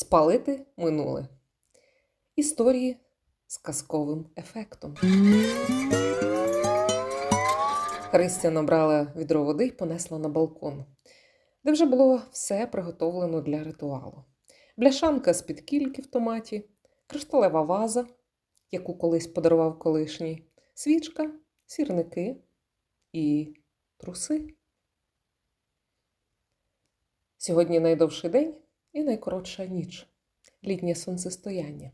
Спалити минуле. Історії з казковим ефектом. Христя набрала відро води і понесла на балкон, де вже було все приготовлено для ритуалу. Бляшанка з під кільки в томаті, кришталева ваза, яку колись подарував колишній, свічка, сірники і труси. Сьогодні найдовший день і найкоротша ніч літнє сонцестояння.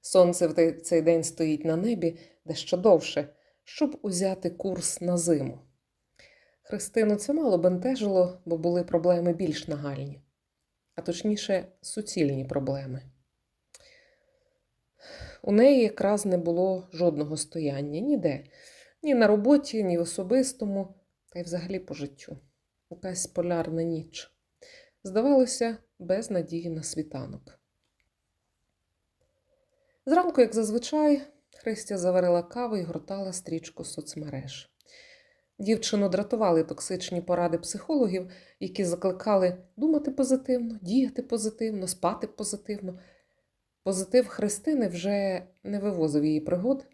Сонце в цей день стоїть на небі дещо довше, щоб узяти курс на зиму. Христину це мало бентежило, бо були проблеми більш нагальні, а точніше, суцільні проблеми. У неї якраз не було жодного стояння ніде, ні на роботі, ні в особистому, та й взагалі по життю. Якась полярна ніч. Здавалося, без надії на світанок. Зранку, як зазвичай, Христя заварила каву і гортала стрічку соцмереж. Дівчину дратували токсичні поради психологів, які закликали думати позитивно, діяти позитивно, спати позитивно. Позитив Христини вже не вивозив її пригод,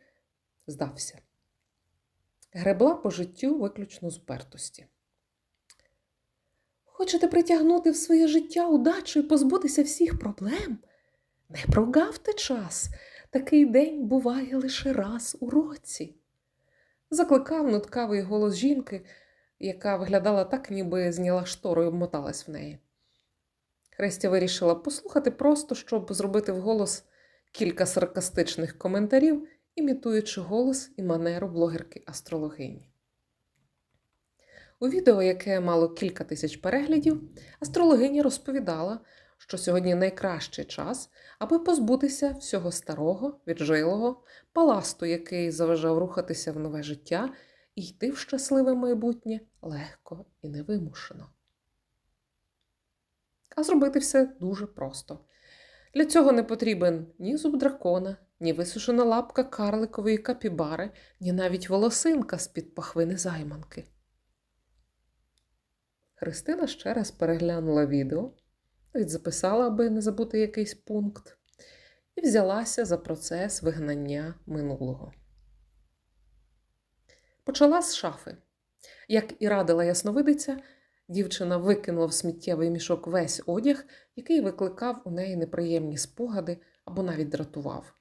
здався. Гребла по життю виключно з упертості. Хочете притягнути в своє життя удачу і позбутися всіх проблем? Не прогавте час. Такий день буває лише раз у році. Закликав нуткавий голос жінки, яка виглядала так, ніби зняла штору і обмоталась в неї. Христя вирішила послухати просто, щоб зробити вголос кілька саркастичних коментарів, імітуючи голос і манеру блогерки астрологині. У відео, яке мало кілька тисяч переглядів, астрологиня розповідала, що сьогодні найкращий час, аби позбутися всього старого, віджилого, паласту, який заважав рухатися в нове життя і йти в щасливе майбутнє легко і невимушено. А зробити все дуже просто. Для цього не потрібен ні зуб дракона, ні висушена лапка карликової капібари, ні навіть волосинка з-під пахвини займанки. Христина ще раз переглянула відео, навіть записала, аби не забути якийсь пункт, і взялася за процес вигнання минулого. Почала з шафи. Як і радила ясновидиця, дівчина викинула в сміттєвий мішок весь одяг, який викликав у неї неприємні спогади або навіть дратував.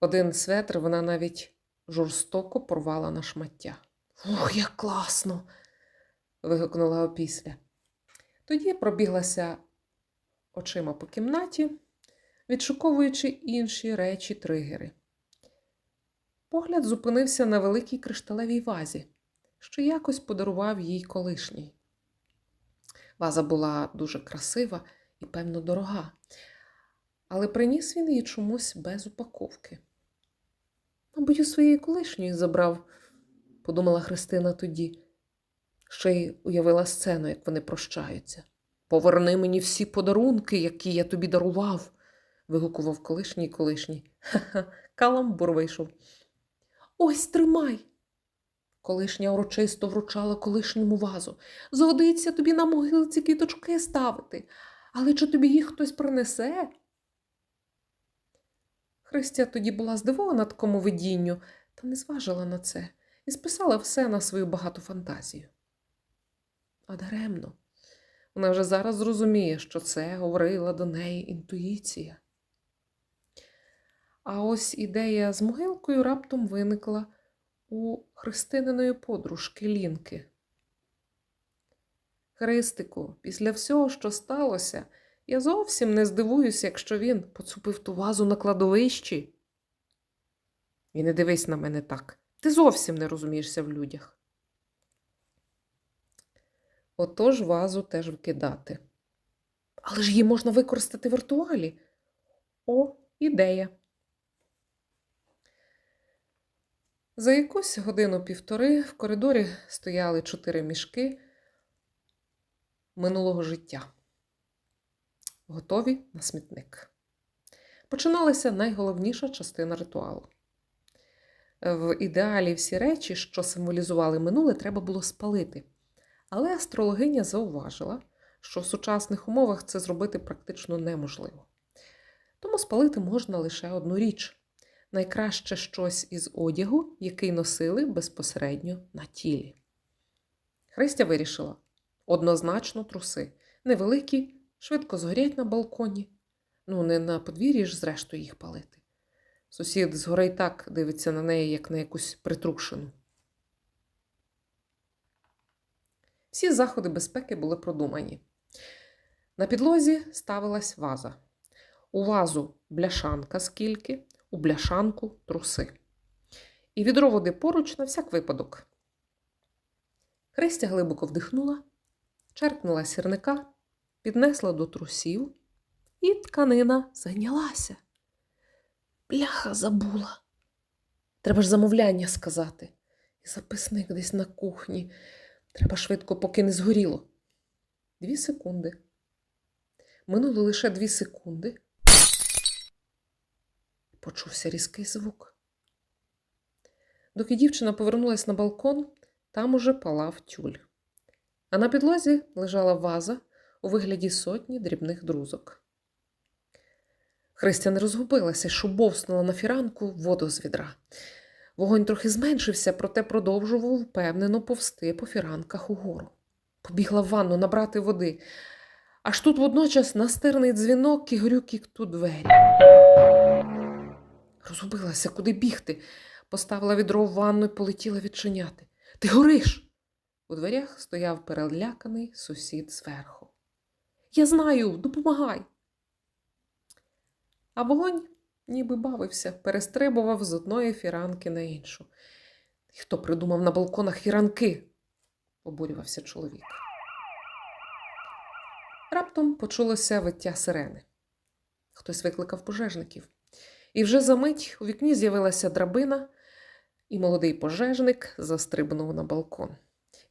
Один светр вона навіть жорстоко порвала на шмаття. Ух, як класно! Вигукнула опісля. Тоді пробіглася очима по кімнаті, відшуковуючи інші речі тригери. Погляд зупинився на великій кришталевій вазі, що якось подарував їй колишній. Ваза була дуже красива і, певно, дорога, але приніс він її чомусь без упаковки. Мабуть, у своєї колишньої забрав, подумала Христина тоді ще й уявила сцену, як вони прощаються. Поверни мені всі подарунки, які я тобі дарував, вигукував колишній колишній. Ха-ха, каламбур вийшов. Ось тримай. Колишня урочисто вручала колишньому вазу. Згодиться тобі на могилці квіточки ставити, але чи тобі їх хтось принесе? Христя тоді була здивована такому видінню, та не зважила на це і списала все на свою багату фантазію. А даремно. Вона вже зараз зрозуміє, що це говорила до неї інтуїція. А ось ідея з могилкою раптом виникла у Христининої подружки Лінки. Христику, після всього, що сталося, я зовсім не здивуюся, якщо він поцупив ту вазу на кладовищі. І не дивись на мене так. Ти зовсім не розумієшся в людях. Отож вазу теж викидати. Але ж її можна використати в віртуалі. О, ідея. За якусь годину-півтори в коридорі стояли чотири мішки минулого життя, готові на смітник. Починалася найголовніша частина ритуалу. В ідеалі всі речі, що символізували минуле, треба було спалити. Але астрологиня зауважила, що в сучасних умовах це зробити практично неможливо. Тому спалити можна лише одну річ найкраще щось із одягу, який носили безпосередньо на тілі. Христя вирішила однозначно труси, невеликі, швидко згорять на балконі. Ну, не на подвір'ї ж, зрештою, їх палити. Сусід згори й так дивиться на неї, як на якусь притрушену. Всі заходи безпеки були продумані. На підлозі ставилась ваза. У вазу бляшанка скільки, у бляшанку труси. І відро води поруч на всяк випадок. Христя глибоко вдихнула, черкнула сірника, піднесла до трусів, і тканина зайнялася. Бляха забула. Треба ж замовляння сказати. І записник десь на кухні. Треба швидко, поки не згоріло. Дві секунди. Минуло лише дві секунди. Почувся різкий звук. Доки дівчина повернулась на балкон, там уже палав тюль. А на підлозі лежала ваза у вигляді сотні дрібних друзок. Христя не розгубилася, що бовснула на фіранку воду з відра. Вогонь трохи зменшився, проте продовжував впевнено повсти по фіранках угору. Побігла в ванну набрати води. Аж тут водночас настирний дзвінок і грюкік у двері. Розгубилася, куди бігти. Поставила відро в ванну і полетіла відчиняти. Ти гориш. У дверях стояв переляканий сусід зверху. Я знаю, допомагай. А вогонь ніби бавився, перестрибував з одної фіранки на іншу. Хто придумав на балконах фіранки? обурювався чоловік. Раптом почулося виття сирени. Хтось викликав пожежників. І вже за мить у вікні з'явилася драбина, і молодий пожежник застрибнув на балкон.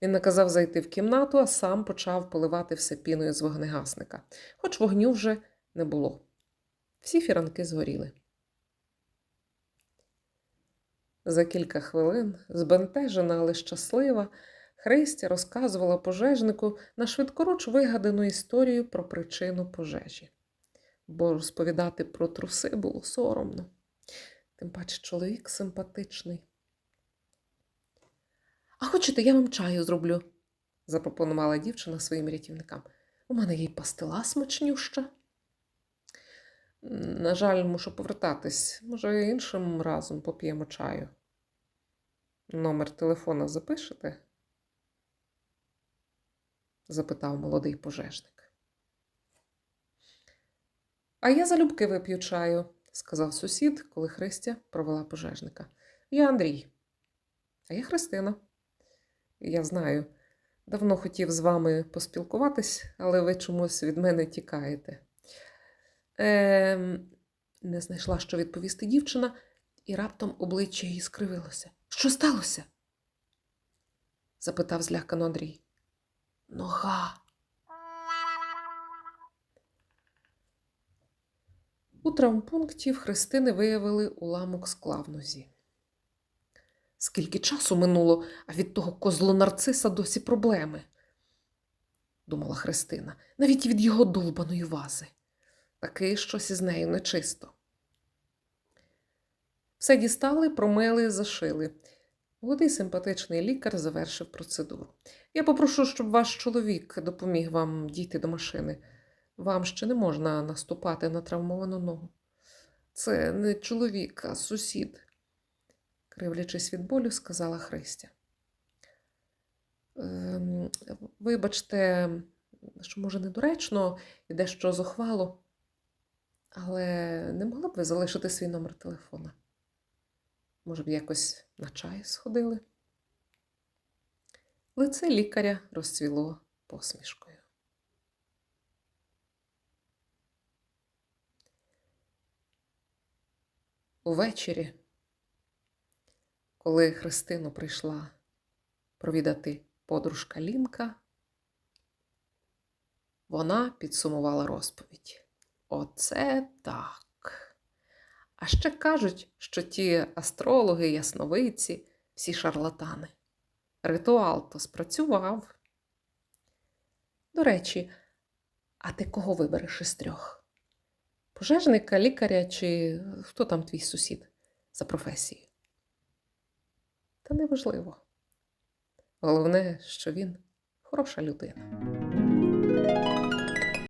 Він наказав зайти в кімнату, а сам почав поливати все піною з вогнегасника, хоч вогню вже не було. Всі фіранки згоріли. За кілька хвилин, збентежена, але щаслива, Христя розказувала пожежнику на швидкоруч вигадану історію про причину пожежі. Бо розповідати про труси було соромно. Тим паче чоловік симпатичний. А хочете, я вам чаю зроблю, запропонувала дівчина своїм рятівникам. У мене є пастила смачнюща. На жаль, мушу повертатись. Може, іншим разом поп'ємо чаю. Номер телефона запишете? запитав молодий пожежник. А я залюбки вип'ю чаю, сказав сусід, коли Христя провела пожежника. Я Андрій, а я Христина. Я знаю, давно хотів з вами поспілкуватись, але ви чомусь від мене тікаєте. Е, не знайшла, що відповісти дівчина, і раптом обличчя її скривилося. Що сталося? запитав злякано Андрій. Нога. У травмпункті в Христини виявили уламок скла в нозі. Скільки часу минуло, а від того козлонарциса досі проблеми, думала Христина, навіть від його долбаної вази. Таки щось із нею нечисто. Все дістали, промили, зашили. Молодий симпатичний лікар завершив процедуру. Я попрошу, щоб ваш чоловік допоміг вам дійти до машини. Вам ще не можна наступати на травмовану ногу. Це не чоловік, а сусід, кривлячись від болю, сказала Христя. Ем, вибачте, що, може, недоречно і дещо зухвало, але не могла б ви залишити свій номер телефона? Може б, якось на чай сходили? Лице лікаря розцвіло посмішкою. Увечері, коли Христину прийшла провідати подружка Лінка, вона підсумувала розповідь. Оце так. А ще кажуть, що ті астрологи, ясновидці, всі шарлатани. Ритуал то спрацював. До речі, А ти кого вибереш із трьох? Пожежника, лікаря чи хто там твій сусід за професією? Та неважливо. Головне, що він хороша людина.